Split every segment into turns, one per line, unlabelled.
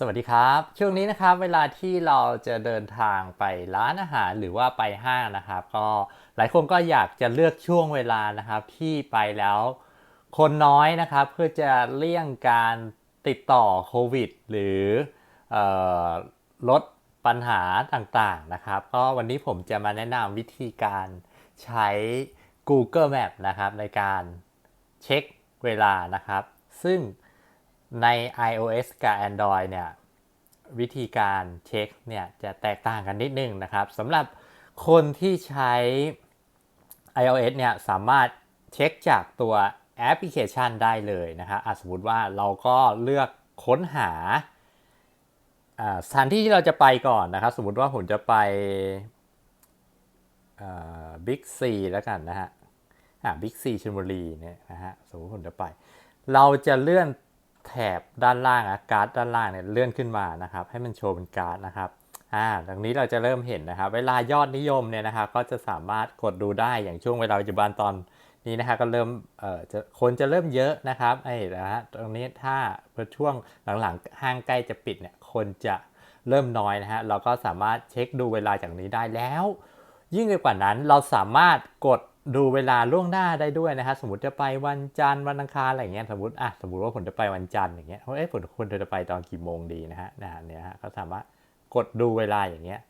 สวัสดีครับ ช่วงนี้นะครับเวลาที่เราจะเดินทางไปร้านอาหารหรือว่าไปห้างนะครับ ก็หลายคนก็อยากจะเลือกช่วงเวลานะครับที่ไปแล้ว คนน้อยนะครับเพื่อจะเลี่ยงการติดต่อโควิด หรือออลดปัญหาต่างๆนะครับ ก็วันนี้ผมจะมาแนะนำวิธีการใช้ Google Map นะครับในการเช็คเวลานะครับ ซึ่ง ใน iOS กับ Android เนี่ยวิธีการเช็คเนี่ยจะแตกต่างกันนิดนึงนะครับสำหรับคนที่ใช้ iOS เนี่ยสามารถเช็คจากตัวแอปพลิเคชันได้เลยนะครับสมมติว่าเราก็เลือกค้นหาสถานที่ที่เราจะไปก่อนนะครับ สมมติว่าผมจะไปบิ๊กซีแล้วกันนะฮะบิ๊กซีชลบุรีเนี่ยนะฮะสมมติผมจะไป เราจะเลื่อน แถบด้านล่างอะการ์ดด้านล่างเนี่ยเลื่อนขึ้นมานะครับ ให้มันโชว์เป็นการ์ดนะครับอ่าตรงนี้เราจะเริ่มเห็นนะครับ เวลายอดนิยมเนี่ยนะครับ ก็จะสามารถกดดูได้อย่างช่วงเวลาปัจจุบันตอนนี้นะครับก็เริ่มเอ่อจะคนจะเริ่มเยอะนะครับไอ้นะฮะตรงนี้ถ้าพอช่วงหลังๆห้างใกล้จะปิดเนี่ยคนจะเริ่มน้อยนะฮะเราก็สามารถเช็คดูเวลาจากนี้ได้แล้ว ยิ่งไปกว่านั้นเราสามารถกด ดูเวลาล่วงหน้าได้ด้วยนะครับสมมติจะไปวันจันทร์วันอังคารอะไรเงี้ยสมมติอะสมมติว่าผมจะไปวันจันทร์อย่างเงี้ยเอ้ยผมควรจะไปตอนกี่โมงดีนะฮะนะเนี่ยฮะก็สามารถกดดูเวลาอย่างเงี้ย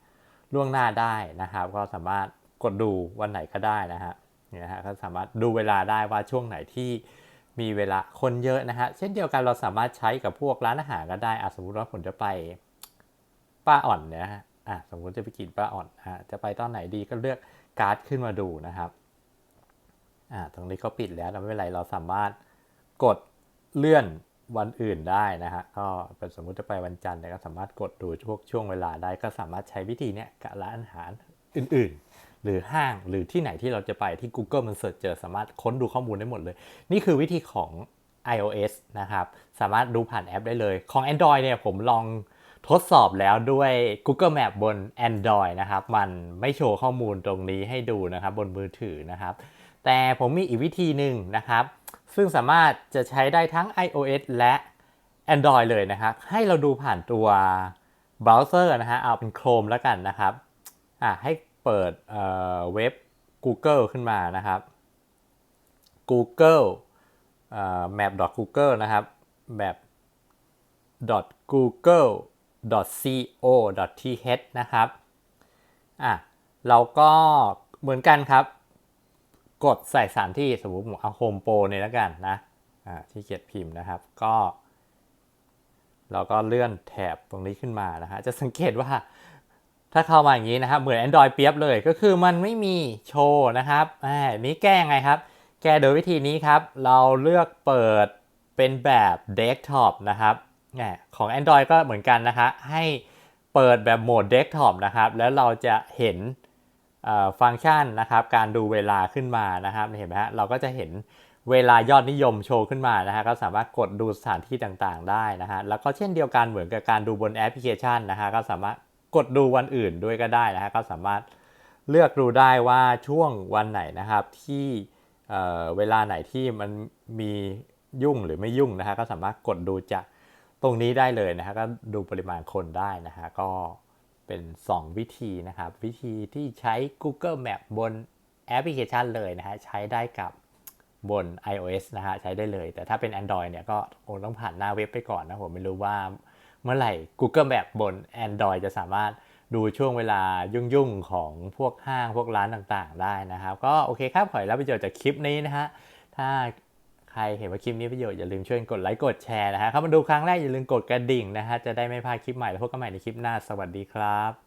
ล่วงหน้าได้นะครับ ก็สามารถกดดูวันไหนก็ได้นะฮะเนี่ยฮะก็สามารถดูเวลาได้ว่าช่วงไหนที่มีเวลาคนเยอะนะฮะเช่นเดียวกันเราสามารถใช้กับพวกร้านอาหารก็ได้อะสมมติว่าผมจะไปป้าอ่อนเนี่ยฮะอะสมมติจะไปกินป้าอ่อนฮะจะไปตอนไหนดีก็เลือกการ์ดขึ้นมาดูนะครับ อ่าตรงนี้ก็ปิดแล้วไม่เป็นไรเราสามารถกดเลื่อนวันอื่นได้นะฮะก็เป็นสมมุติจะไปวันจันทร์เนี่ยก็สามารถกดดูช่วงช่วงเวลาได้ก็สามารถใช้วิธีเนี้ยกับร้านอาหารอื่นๆ หรือห้างหรือที่ไหนที่เราจะไปที่ Google มันเสิร์ชเจอสามารถค้นดูข้อมูลได้หมดเลย นี่คือวิธีของ iOS นะครับ สามารถดูผ่านแอปได้เลยของ Android เนี่ยผมลองทดสอบแล้วด้วย Google Map บน Android นะครับ มันไม่โชว์ข้อมูลตรงนี้ให้ดูนะครับ บนมือถือนะครับ แต่ผมมีอีกวิธีหนึ่งนะครับ ซึ่งสามารถจะใช้ได้ทั้ง iOS และ Android เลยนะครับ ให้เราดูผ่านตัวเบราว์เซอร์นะฮะ เอาเป็น Chrome แล้วกันนะครับ อะให้เปิดเเว็บ Google ขึ้นมานะครับ Google map google นะครับ map google co th นะครับ อะ เราก็เหมือนกันครับ กดใส่สถานที่สมมติผมเอาโฮมโปรเนี่ยแล้วกันนะที่เกียจพิมพ์นะครับก็เราก็เลื่อนแถบตรงนี้ขึ้นมานะฮะจะสังเกตว่าถ้าเข้ามาอย่างนี้นะครับเหมือน Android เปียบเลยก็คือมันไม่มีโชว์นะครับอ่านี้แก้ยังไงครับ แก้โดยวิธีนี้ครับ เราเลือกเปิดเป็นแบบเดสก์ท็อปนะครับของ Android ก็เหมือนกันนะคะให้เปิดแบบโหมดเดสก์ท็อปนะครับ แล้วเราจะเห็น ฟังก์ชันนะครับการดูเวลาขึ้นมานะครับเห็นไหมฮะเราก็จะเห็นเวลายอดนิยมโชว์ขึ้นมานะฮะก็สามารถกดดูสถานที่ต่างๆ ได้นะฮะแล้วก็เช่นเดียวกันเหมือนกับการดูบนแอปพลิเคชันนะฮะก็สามารถกดดูวันอื่นด้วยก็ได้นะฮะก็สามารถเลือกดูได้ว่าช่วงวันไหนนะครับที่เเวลาไหนที่มันมียุ่งหรือไม่ยุ่งนะฮะก็สามารถกดดูจากตรงนี้ได้เลยนะฮะก็ดูปริมาณคนได้นะฮะก็ เป็น 2 วิธีนะครับ วิธีที่ใช้ Google Map บนแอปพลิเคชันเลยนะฮะใช้ได้กับบน iOS นะฮะใช้ได้เลย แต่ถ้าเป็น Android เนี่ยก็คงต้องผ่านหน้าเว็บไปก่อนนะผมไม่รู้ว่าเมื่อไหร่ Google Map บน Android จะสามารถดูช่วงเวลายุ่งๆ ของพวกห้างพวกร้านต่างๆ ได้นะครับ ก็โอเคครับขอรับประโยชน์จากคลิปนี้นะฮะถ้า รเห็นว่าคลิปนี้ประโยชน์อย่าลืมช่วยกดไลค์กดแชร์นะฮะเข้ามาดูครั้งแรกอย่าลืมกดกระดิ่งนะฮะจะได้ไม่พลาดคลิปใหม่แล้วพบกันใหม่ในคลิปหน้าสวัสดีครับ